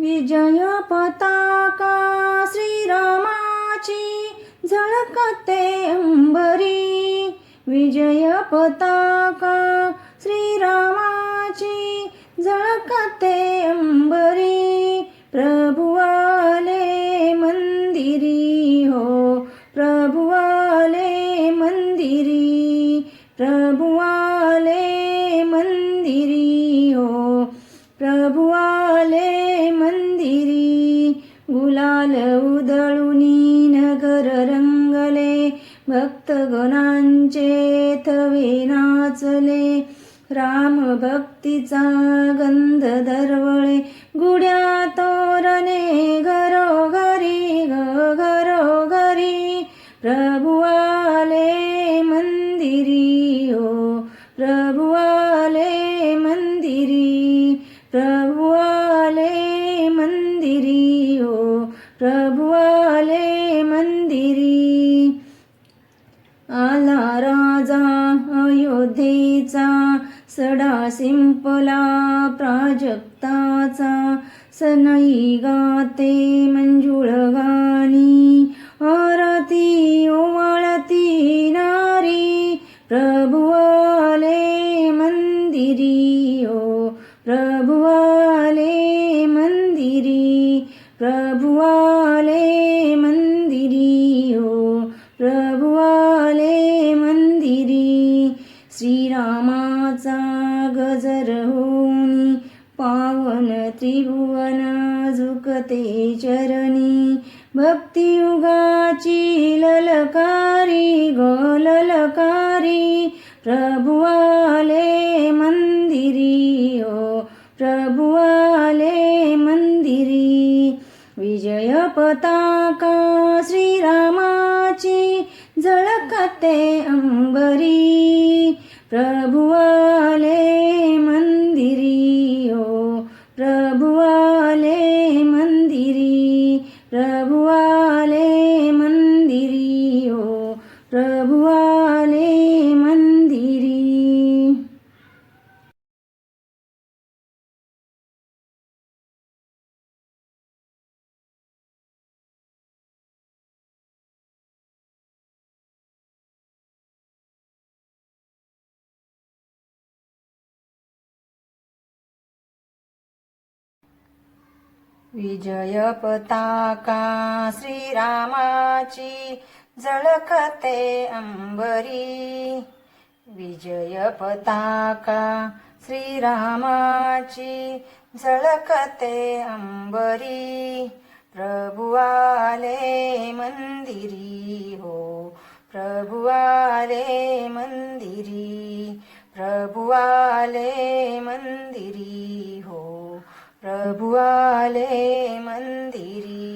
विजय पताका श्रीरामाची झळकते अंबरी. विजय पताका श्रीरामाची झळकते गुलाल उधळुनी नगर रंगले भक्तगणांचे थवे नाचले. राम भक्तीचा गंध दरवळे गुड्या तोरणे घरोघरी ग घरोघरी. घरी आले आले मंदिरी. आला राजा अयोध्येचा सडा सिंपला प्राजक्ताचा. सनई गाते मंजुळ गाणी आरती ओवाळती नारी. प्रभु आले मंदिरी ओ प्रभु आले मंदिरी. प्रभु गजर होऊनी पावन त्रिभुवन झुकते चरणी. भक्तियुगाची ललकारी गोललकारी. प्रभु आले मंदिरी ओ प्रभु आले मंदिरी. विजय पताका श्रीरामाची झळकते अंबरी. प्रभु विजय पताका श्रीरामाची झळकते अंबरी. विजय पताका श्रीरामाची झळकते अंबरी. प्रभु आले मंदिरी हो प्रभु आले मंदिरी. प्रभु आले मंदिरी हो प्रभु आले मंदिरी